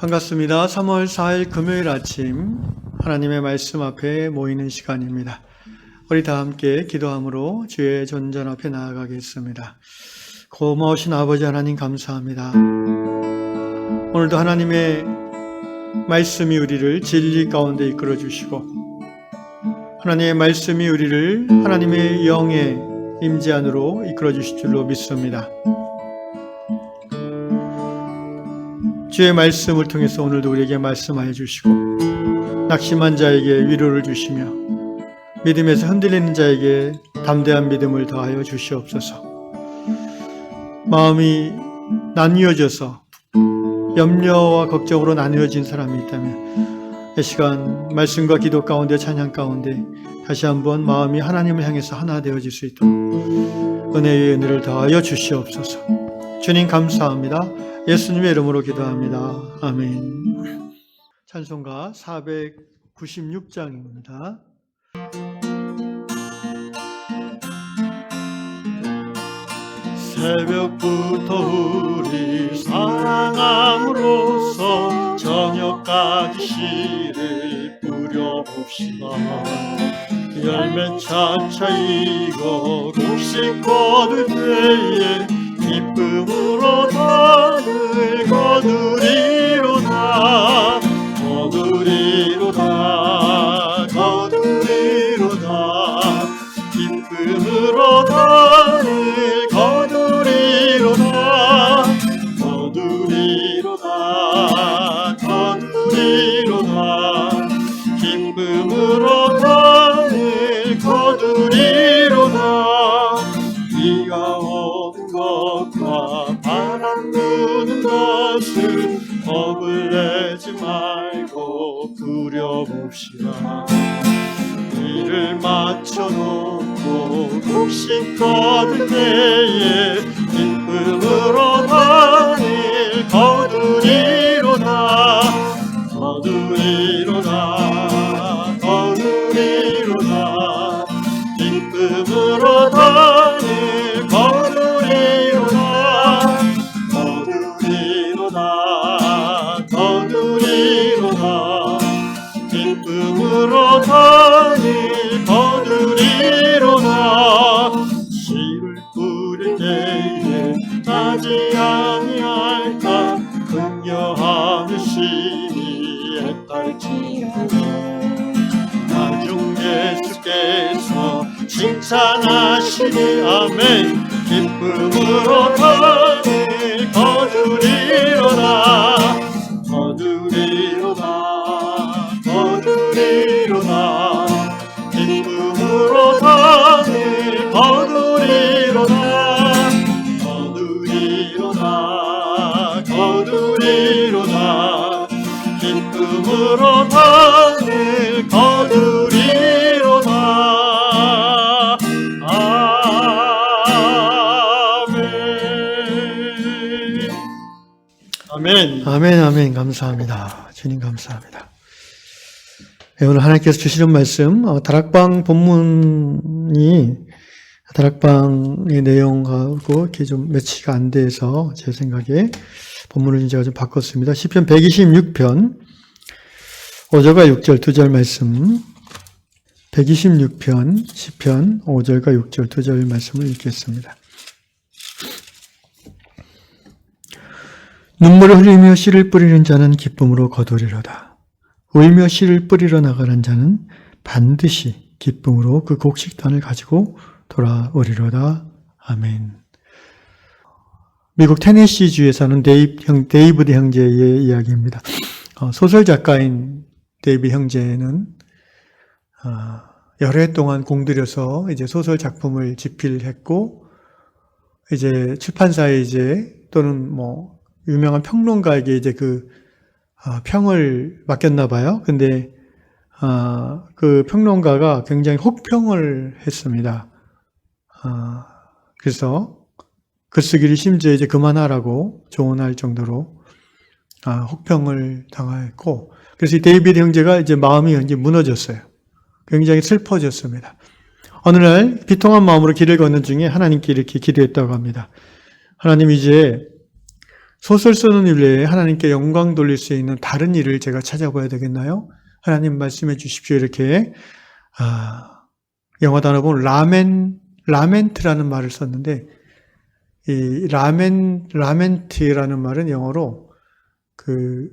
반갑습니다. 3월 4일 금요일 아침 하나님의 말씀 앞에 모이는 시간입니다. 우리 다 함께 기도함으로 주의 전전 앞에 나아가겠습니다. 고마우신 아버지 하나님 감사합니다. 오늘도 하나님의 말씀이 우리를 진리 가운데 이끌어 주시고 하나님의 말씀이 우리를 하나님의 영의 임재 안으로 이끌어 주실 줄로 믿습니다. 주의 말씀을 통해서 오늘도 우리에게 말씀하여 주시고 낙심한 자에게 위로를 주시며 믿음에서 흔들리는 자에게 담대한 믿음을 더하여 주시옵소서. 마음이 나뉘어져서 염려와 걱정으로 나누어진 사람이 있다면 이 시간 말씀과 기도 가운데 찬양 가운데 다시 한번 마음이 하나님을 향해서 하나 되어질 수 있도록 은혜의 은혜를 더하여 주시옵소서. 주님 감사합니다. 예수님의 이름으로 기도합니다. 아멘. 찬송가 496장입니다. 새벽부터 우리 사랑함으로써 저녁까지 씨를 뿌려봅시다. 열매 차차 익어 곡식 거둘 때에 기쁨으로 거두리로다 거두리로다 것과 바람 부는 것을 겁을 내지 말고 부려봅시다. 이를 맞춰놓고 곡식 거둘 때에 기쁨으로 단을 거두리로다 거두리로다 칭 아멘. 아멘 아멘. 감사합니다. 주님 감사합니다. 네, 오늘 하나님께서 주시는 말씀 어, 다락방 본문이 다락방의 내용하고 이렇게 좀 매치가 안 돼서 제 생각에 본문을 제가 좀 바꿨습니다. 시편 126편 5절과 6절 두 절 말씀. 126편 시편 5절과 6절 두 절 말씀을 읽겠습니다. 눈물을 흘리며 씨를 뿌리는 자는 기쁨으로 거두리로다. 울며 씨를 뿌리러 나가는 자는 반드시 기쁨으로 그 곡식단을 가지고 돌아오리로다. 아멘. 미국 테네시주에 사는 데이브, 형, 데이브드 형제의 이야기입니다. 어, 소설 작가인 데이브 형제는 어, 여러 해 동안 공들여서 이제 소설 작품을 집필했고 이제 출판사에 이제 또는 뭐 유명한 평론가에게 이제 그 어, 평을 맡겼나 봐요. 근데 어, 그 평론가가 굉장히 혹평을 했습니다. 어, 그래서 글쓰기를 심지어 이제 그만하라고 조언할 정도로 아, 혹평을 당하였고, 그래서 이 데이비드 형제가 이제 마음이 이제 무너졌어요. 굉장히 슬퍼졌습니다. 어느 날 비통한 마음으로 길을 걷는 중에 하나님께 이렇게 기도했다고 합니다. 하나님 이제 소설 쓰는 일 외에 하나님께 영광 돌릴 수 있는 다른 일을 제가 찾아봐야 되겠나요? 하나님 말씀해 주십시오. 이렇게 아, 영어 단어 보면 라멘 라멘트라는 말을 썼는데 이 라멘 라멘트라는 말은 영어로 그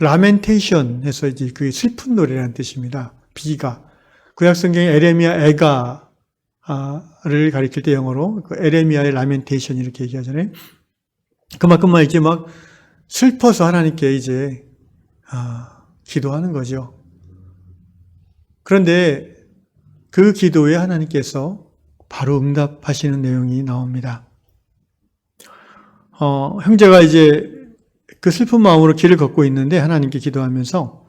라멘테이션 해서 이제 그 슬픈 노래라는 뜻입니다. 비가 구약 성경에 에레미야 에가를 가리킬 때 영어로 그 에레미야의 라멘테이션 이렇게 얘기하잖아요. 그만큼만 이제 막 슬퍼서 하나님께 이제 아, 기도하는 거죠. 그런데 그 기도에 하나님께서 바로 응답하시는 내용이 나옵니다. 어, 형제가 이제 그 슬픈 마음으로 길을 걷고 있는데 하나님께 기도하면서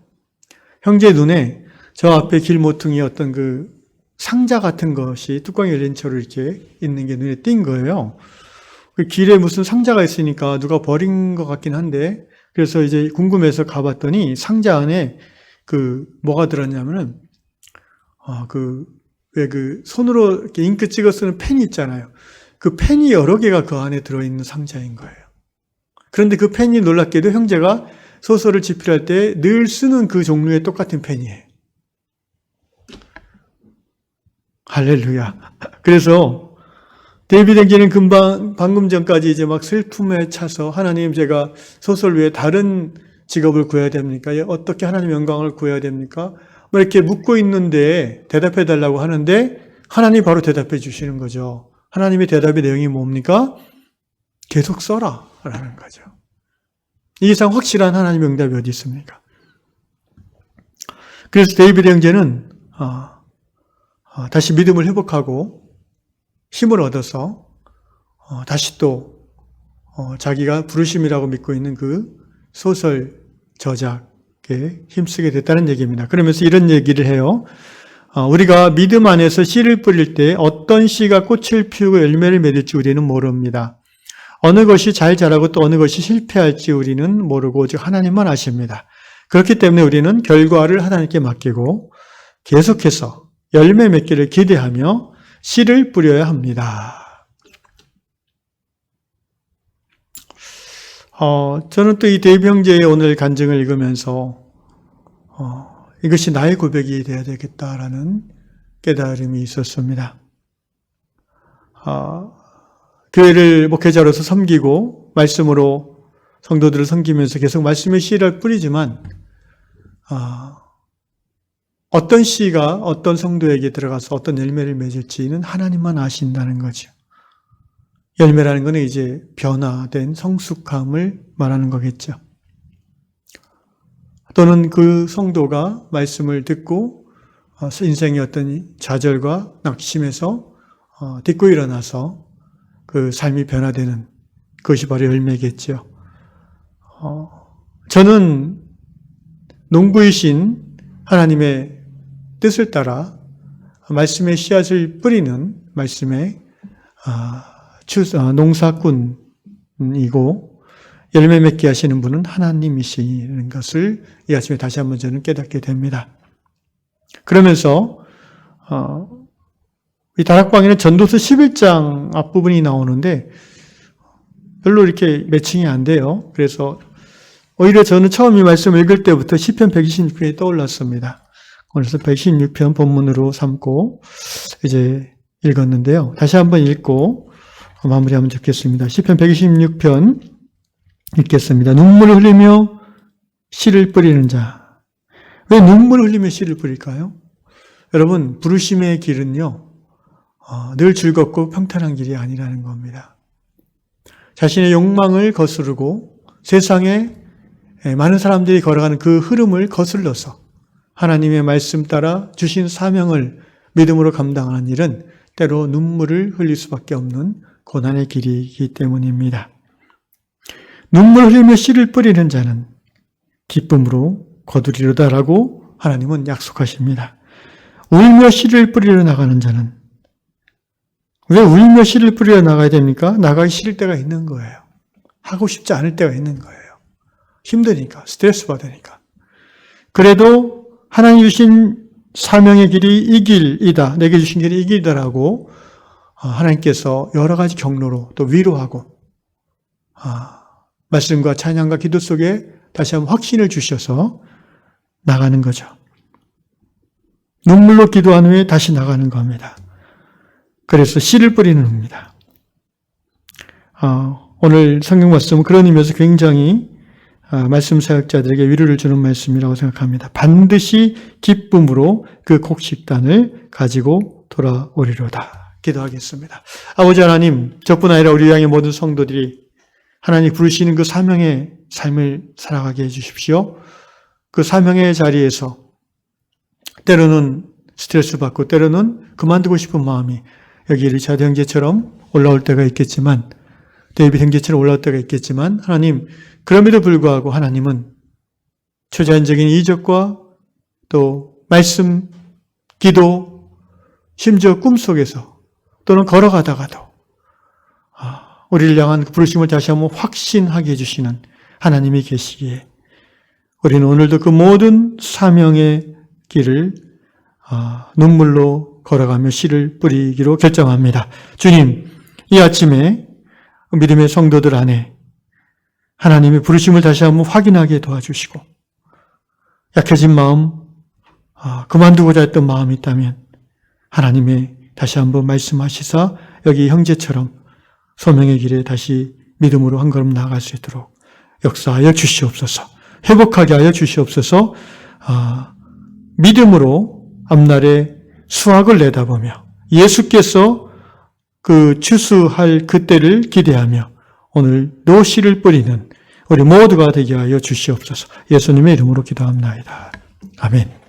형제 눈에 저 앞에 길 모퉁이 어떤 그 상자 같은 것이 뚜껑이 열린 채로 이렇게 있는 게 눈에 띈 거예요. 그 길에 무슨 상자가 있으니까 누가 버린 것 같긴 한데 그래서 이제 궁금해서 가봤더니 상자 안에 그 뭐가 들었냐면은 아그왜 그 손으로 이렇게 잉크 찍어 쓰는 펜이 있잖아요. 그 펜이 여러 개가 그 안에 들어있는 상자인 거예요. 그런데 그 펜이 놀랍게도 형제가 소설을 집필할 때 늘 쓰는 그 종류의 똑같은 펜이에요. 할렐루야. 그래서 데이비드 행제는 금방 방금 전까지 이제 막 슬픔에 차서 하나님 제가 소설 외에 다른 직업을 구해야 됩니까? 예, 어떻게 하나님 영광을 구해야 됩니까? 뭐 이렇게 묻고 있는데 대답해 달라고 하는데 하나님 바로 대답해 주시는 거죠. 하나님의 대답의 내용이 뭡니까? 계속 써라 라는 거죠. 이 이상 확실한 하나님의 응답이 어디 있습니까? 그래서 데이비드 형제는 어, 어, 다시 믿음을 회복하고 힘을 얻어서 어, 다시 또 어, 자기가 부르심이라고 믿고 있는 그 소설 저작에 힘쓰게 됐다는 얘기입니다. 그러면서 이런 얘기를 해요. 우리가 믿음 안에서 씨를 뿌릴 때 어떤 씨가 꽃을 피우고 열매를 맺을지 우리는 모릅니다. 어느 것이 잘 자라고 또 어느 것이 실패할지 우리는 모르고 오직 하나님만 아십니다. 그렇기 때문에 우리는 결과를 하나님께 맡기고 계속해서 열매 맺기를 기대하며 씨를 뿌려야 합니다. 어, 저는 또이 형제의 오늘 간증을 읽으면서 어, 이것이 나의 고백이 되어야 되겠다라는 깨달음이 있었습니다. 어, 교회를 목회자로서 섬기고 말씀으로 성도들을 섬기면서 계속 말씀의 씨를 뿌리지만 어, 어떤 씨가 어떤 성도에게 들어가서 어떤 열매를 맺을지는 하나님만 아신다는 거죠. 열매라는 것은 이제 변화된 성숙함을 말하는 거겠죠. 또는 그 성도가 말씀을 듣고 어, 인생의 어떤 좌절과 낙심에서 어, 딛고 일어나서 그 삶이 변화되는 그것이 바로 열매겠죠. 어, 저는 농부이신 하나님의 뜻을 따라 말씀의 씨앗을 뿌리는 말씀의 아, 아, 농사꾼이고 열매 맺게 하시는 분은 하나님이시는 것을 이 아침에 다시 한번 저는 깨닫게 됩니다. 그러면서 어, 이 다락방에는 전도서 11장 앞부분이 나오는데 별로 이렇게 매칭이 안 돼요. 그래서 오히려 저는 처음 이 말씀 읽을 때부터 시편 126편이 떠올랐습니다. 그래서 116편 본문으로 삼고 이제 읽었는데요. 다시 한번 읽고 마무리하면 좋겠습니다. 시편 126편 읽겠습니다. 눈물을 흘리며 씨를 뿌리는 자. 왜 눈물을 흘리며 씨를 뿌릴까요? 여러분, 부르심의 길은요, 어, 늘 즐겁고 평탄한 길이 아니라는 겁니다. 자신의 욕망을 거스르고 세상에 많은 사람들이 걸어가는 그 흐름을 거슬러서 하나님의 말씀 따라 주신 사명을 믿음으로 감당하는 일은 때로 눈물을 흘릴 수밖에 없는 고난의 길이기 때문입니다. 눈물 흘리며 씨를 뿌리는 자는 기쁨으로 거두리로다라고 하나님은 약속하십니다. 울며 씨를 뿌리러 나가는 자는 왜 울며 씨를 뿌리러 나가야 됩니까? 나가기 싫을 때가 있는 거예요. 하고 싶지 않을 때가 있는 거예요. 힘드니까, 스트레스 받으니까. 그래도 하나님 주신 사명의 길이 이 길이다. 내게 주신 길이 이 길이다라고 아, 하나님께서 여러 가지 경로로 또 위로하고 아, 말씀과 찬양과 기도 속에 다시 한번 확신을 주셔서 나가는 거죠. 눈물로 기도한 후에 다시 나가는 겁니다. 그래서 씨를 뿌리는 겁니다. 어, 오늘 성경 말씀은 그런 의미에서 굉장히 아, 말씀 사역자들에게 위로를 주는 말씀이라고 생각합니다. 반드시 기쁨으로 그 곡식단을 가지고 돌아오리로다. 기도하겠습니다. 아버지 하나님, 저뿐 아니라 우리 향의 모든 성도들이 하나님 부르시는 그 사명의 삶을 살아가게 해주십시오. 그 사명의 자리에서 때로는 스트레스 받고 때로는 그만두고 싶은 마음이 여기 리차드 형제처럼 올라올 때가 있겠지만 데이비 올라올 때가 있겠지만 하나님 그럼에도 불구하고 하나님은 초자연적인 이적과 또 말씀, 기도, 심지어 꿈속에서 또는 걸어가다가도 아, 우리를 향한 그 부르심을 다시 한번 확신하게 해주시는 하나님이 계시기에 우리는 오늘도 그 모든 사명의 길을 아, 눈물로 걸어가며 씨를 뿌리기로 결정합니다. 주님, 이 아침에 믿음의 성도들 안에 하나님의 부르심을 다시 한번 확인하게 도와주시고 약해진 마음, 아, 그만두고자 했던 마음이 있다면 하나님의 다시 한번 말씀하시사 여기 형제처럼 소명의 길에 다시 믿음으로 한 걸음 나아갈 수 있도록 역사하여 주시옵소서. 회복하게 하여 주시옵소서. 아, 믿음으로 앞날에 수확을 내다보며 예수께서 그 추수할 그때를 기대하며 오늘 노시를 뿌리는 우리 모두가 되게 하여 주시옵소서. 예수님의 이름으로 기도합나이다. 아멘.